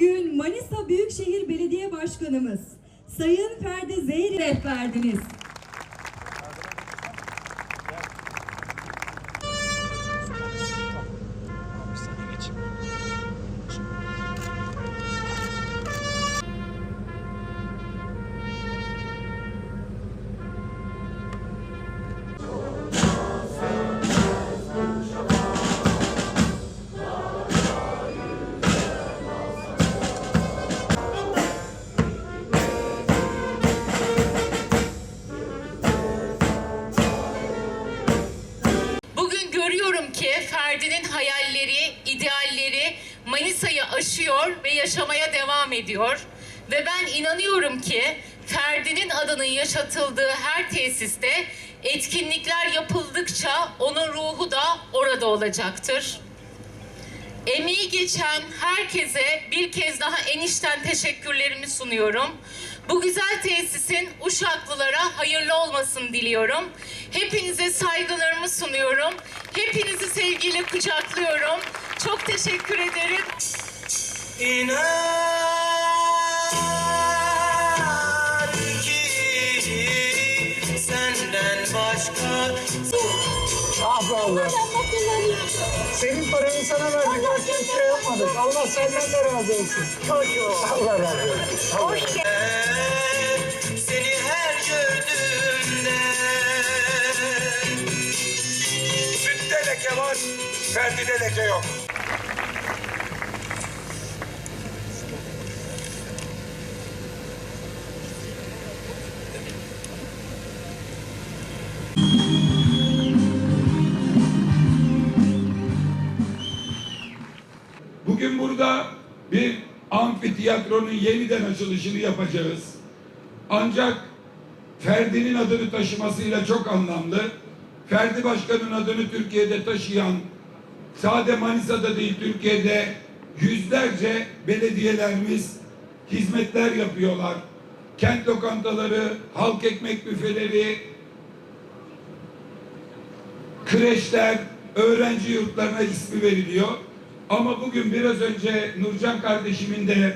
Bugün Manisa Büyükşehir Belediye Başkanımız Sayın Ferdi Zehri rehberdiniz. Manisa'yı aşıyor ve yaşamaya devam ediyor. Ve ben inanıyorum ki Ferdi'nin adının yaşatıldığı her tesiste etkinlikler yapıldıkça onun ruhu da orada olacaktır. Emeği geçen herkese bir kez daha enişten teşekkürlerimi sunuyorum. Bu güzel tesisin Uşaklılara hayırlı olmasını diliyorum. Hepinize saygılarımı sunuyorum. Hepinizi sevgiyle kucaklıyorum. Çok teşekkür ederim. İnan ki senden başka Ah be Allah. Senin paranı sana verdik. Başka bir şey yapmadık. Allah senden de razı olsun. Allah razı olsun. Allah. seni her gördüğümde Sütte leke var, Ferdi'de leke yok. Burada bir amfiteyatronun yeniden açılışını yapacağız. Ancak Ferdi'nin adını taşımasıyla çok anlamlı. Ferdi Başkan'ın adını Türkiye'de taşıyan sade Manisa'da değil Türkiye'de yüzlerce belediyelerimiz hizmetler yapıyorlar. Kent lokantaları, halk ekmek büfeleri, kreşler, öğrenci yurtlarına ismi veriliyor. Ama bugün biraz önce Nurcan kardeşimin de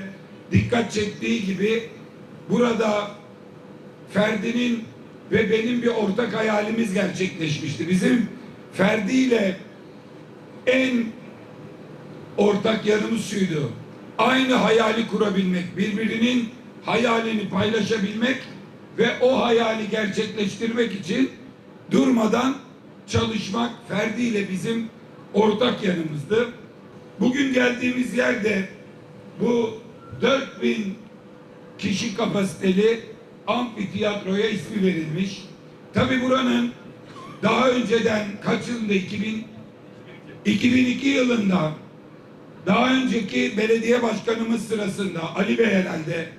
dikkat çektiği gibi burada Ferdi'nin ve benim bir ortak hayalimiz gerçekleşmişti. Bizim Ferdi ile en ortak yanımız şuydu. Aynı hayali kurabilmek, birbirinin hayalini paylaşabilmek ve o hayali gerçekleştirmek için durmadan çalışmak Ferdi ile bizim ortak yanımızdı. Bugün geldiğimiz yerde bu 4000 kişi kapasiteli amfiteyatroya ismi verilmiş. Tabi buranın daha önceden kaç yılında 2000 2002 yılında daha önceki belediye başkanımız sırasında Ali Bey herhalde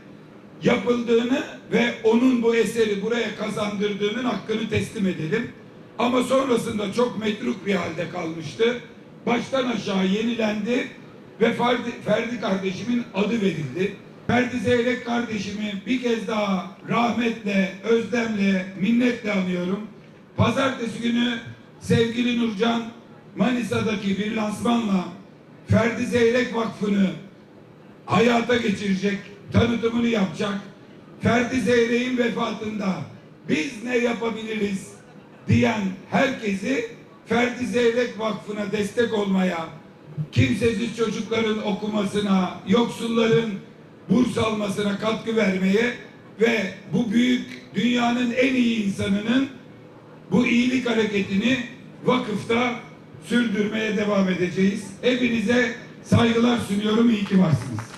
yapıldığını ve onun bu eseri buraya kazandırdığının hakkını teslim edelim. Ama sonrasında çok metruk bir halde kalmıştı. Baştan aşağı yenilendi ve Ferdi, Ferdi kardeşimin adı verildi. Ferdi Zeyrek kardeşimi bir kez daha rahmetle, özlemle, minnetle anıyorum. Pazartesi günü sevgili Nurcan Manisa'daki bir lansmanla Ferdi Zeyrek Vakfı'nı hayata geçirecek, tanıtımını yapacak. Ferdi Zeyrek'in vefatında biz ne yapabiliriz diyen herkesi Ferdi Zeyrek Vakfı'na destek olmaya, kimsesiz çocukların okumasına, yoksulların burs almasına katkı vermeye ve bu büyük dünyanın en iyi insanının bu iyilik hareketini vakıfta sürdürmeye devam edeceğiz. Hepinize saygılar sunuyorum. İyi ki varsınız.